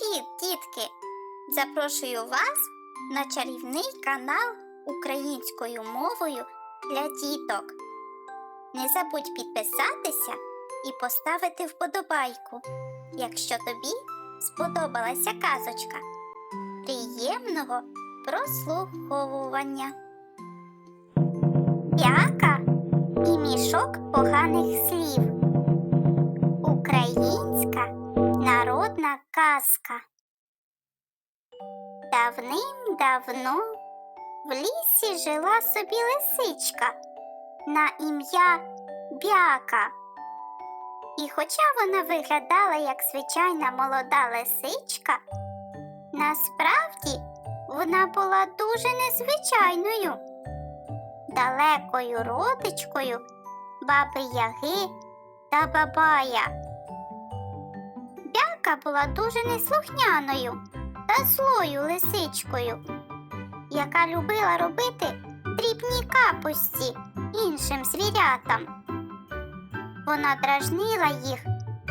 Привіт, дітки! Запрошую вас на чарівний канал українською мовою для діток. Не забудь підписатися і поставити вподобайку, якщо тобі сподобалася казочка. Приємного прослуховування. Яка і мішок поганих слів. Українська народна казка. Давним-давно в лісі жила собі лисичка на ім'я Бяка. І хоча вона виглядала як звичайна молода лисичка, насправді вона була дуже незвичайною, далекою родичкою баби Яги та Бабая. Бяка була дуже неслухняною та злою лисичкою, яка любила робити дрібні капусті іншим звірятам. Вона дражнила їх,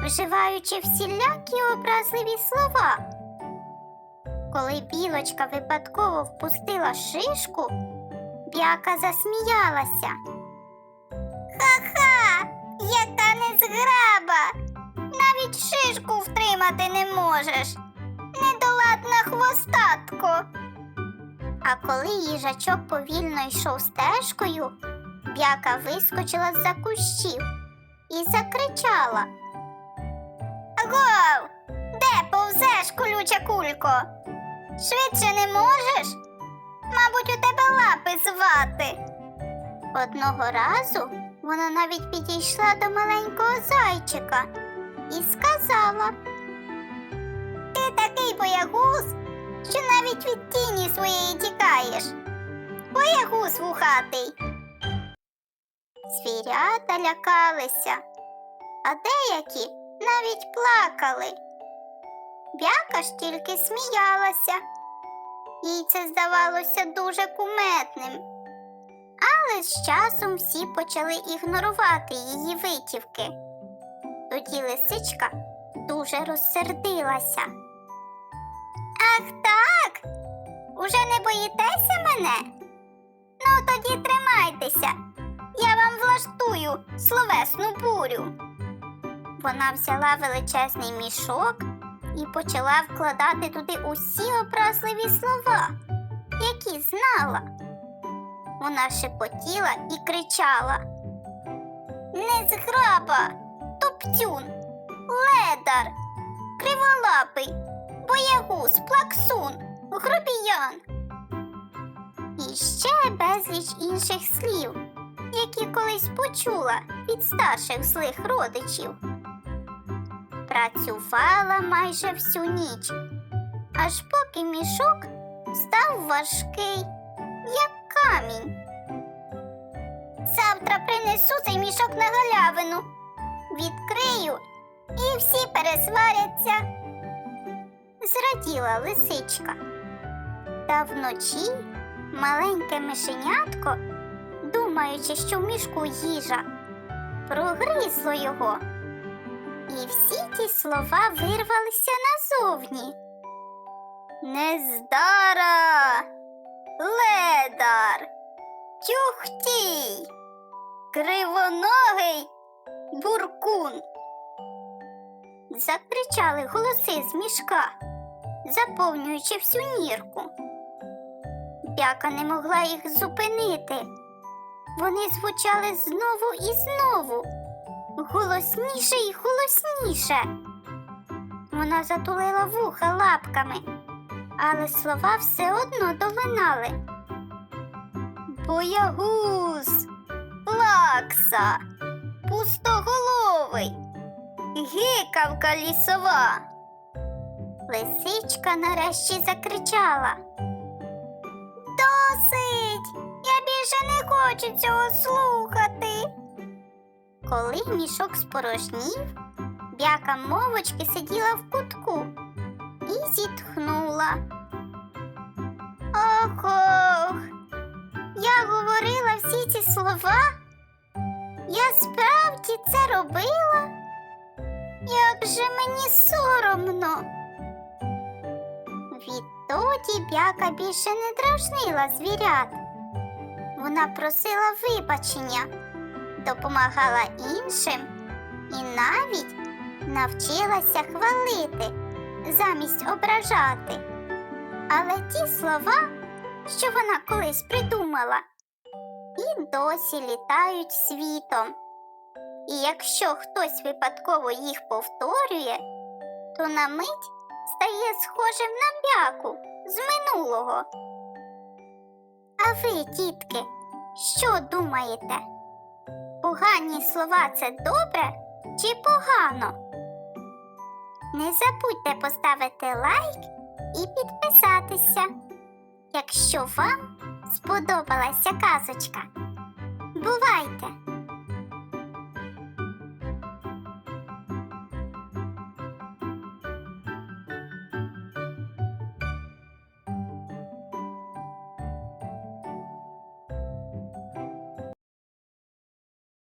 вживаючи всілякі образливі слова. Коли білочка випадково впустила шишку, бяка засміялася. Ха-ха, яка незграба! Навіть шишку втримати не можеш. Недоладна хвостатко. А коли їжачок повільно йшов стежкою, бяка вискочила з-за кущів і закричала. Агов, де повзеш, колюча кулько? Швидше не можеш? Мабуть, у тебе лапи звати. Одного разу вона навіть підійшла до маленького зайчика і сказала: Ти такий боягуз, що навіть від тіні своєї тікаєш. Боягуз вухатий. Звірята лякалися, а деякі навіть плакали. Бяка ж тільки сміялася. Їй це здавалося дуже куметним. Але з часом всі почали ігнорувати її витівки. Тоді лисичка дуже розсердилася. Ах так? Уже не боїтеся мене? Ну тоді тримайтеся. Я вам влаштую словесну бурю. Вона взяла величезний мішок і почала вкладати туди усі образливі слова, які знала. Вона шепотіла і кричала. Незграба, топтюн, ледар, криволапий, боягуз, плаксун, грубіян. І ще безліч інших слів, які колись почула від старших злих родичів. Працювала майже всю ніч, аж поки мішок став важкий, як камінь. Завтра принесу цей мішок на галявину, відкрию і всі пересваряться. Зраділа лисичка. Та вночі маленьке мишенятко, думаючи, що в мішку їжа, прогризло його. І всі ті слова вирвалися назовні. Нездара, ледар, тюхтій, кривоногий буркун. Закричали голоси з мішка, заповнюючи всю нірку. Бяка не могла їх зупинити. Вони звучали знову і знову, голосніше і голосніше. Вона затулила вуха лапками, але слова все одно долинали. Боягуз, плакса, пустоголовий, гикавка лісова. Лисичка нарешті закричала. Досить! Я більше не хочу цього слухати. Коли мішок спорожнів, бяка мовочки сиділа в кутку і зітхнула. Ох, ох, я говорила всі ці слова. Я справді це робила. Як же мені соромно. Тоді бяка більше не дражнила звірят. Вона просила вибачення, допомагала іншим і навіть навчилася хвалити замість ображати. Але ті слова, що вона колись придумала, і досі літають світом. І якщо хтось випадково їх повторює, то на мить стає схожим на бяку з минулого. А ви, дітки, що думаєте? Погані слова це добре чи погано? Не забудьте поставити лайк і підписатися, якщо вам сподобалася казочка. Бувайте!